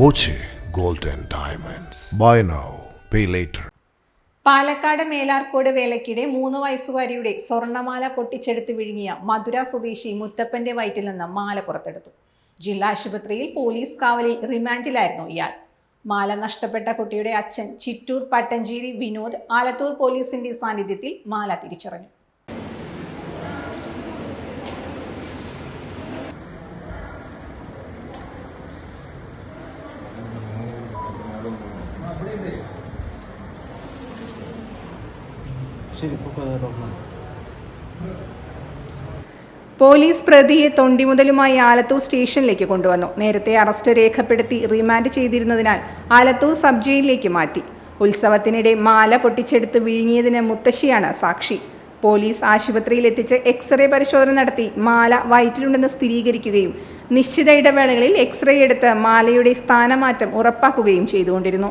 Boche golden diamonds. Buy now pay later. Palakkad Melarkode വേലയ്ക്കിടെ മൂന്ന് വയസ്സുകാരിയുടെ സ്വർണമാല പൊട്ടിച്ചെടുത്ത് വിഴുങ്ങിയ മധുര സ്വദേശി മുത്തപ്പന്റെ വയറ്റിൽ നിന്ന് മാല പുറത്തെടുത്തു. ജില്ലാ ആശുപത്രിയിൽ പോലീസ് കാവലിൽ റിമാൻഡിലായിരുന്നു ഇയാൾ. മാല നഷ്ടപ്പെട്ട കുട്ടിയുടെ അച്ഛൻ ചിറ്റൂർ പട്ടഞ്ചേരി വിനോദ് ആലത്തൂർ പോലീസിന്റെ സാന്നിധ്യത്തിൽ മാല തിരിച്ചറിഞ്ഞു. പോലീസ് പ്രതിയെ തൊണ്ടിമുതലുമായി ആലത്തൂർ സ്റ്റേഷനിലേക്ക് കൊണ്ടുവന്നു. നേരത്തെ അറസ്റ്റ് രേഖപ്പെടുത്തി റിമാൻഡ് ചെയ്തിരുന്നതിനാൽ ആലത്തൂർ സബ് ജയിലിലേക്ക് മാറ്റി. ഉത്സവത്തിനിടെ മാല പൊട്ടിച്ചെടുത്ത് വിഴുങ്ങിയതിന് മുത്തശ്ശിയാണ് സാക്ഷി. പോലീസ് ആശുപത്രിയിൽ എത്തിച്ച് എക്സ്റേ പരിശോധന നടത്തി മാല വയറ്റിലുണ്ടെന്ന് സ്ഥിരീകരിക്കുകയും നിശ്ചിത ഇടവേളകളിൽ എക്സ്റേ എടുത്ത് മാലയുടെ സ്ഥാനമാറ്റം ഉറപ്പാക്കുകയും ചെയ്തുകൊണ്ടിരുന്നു.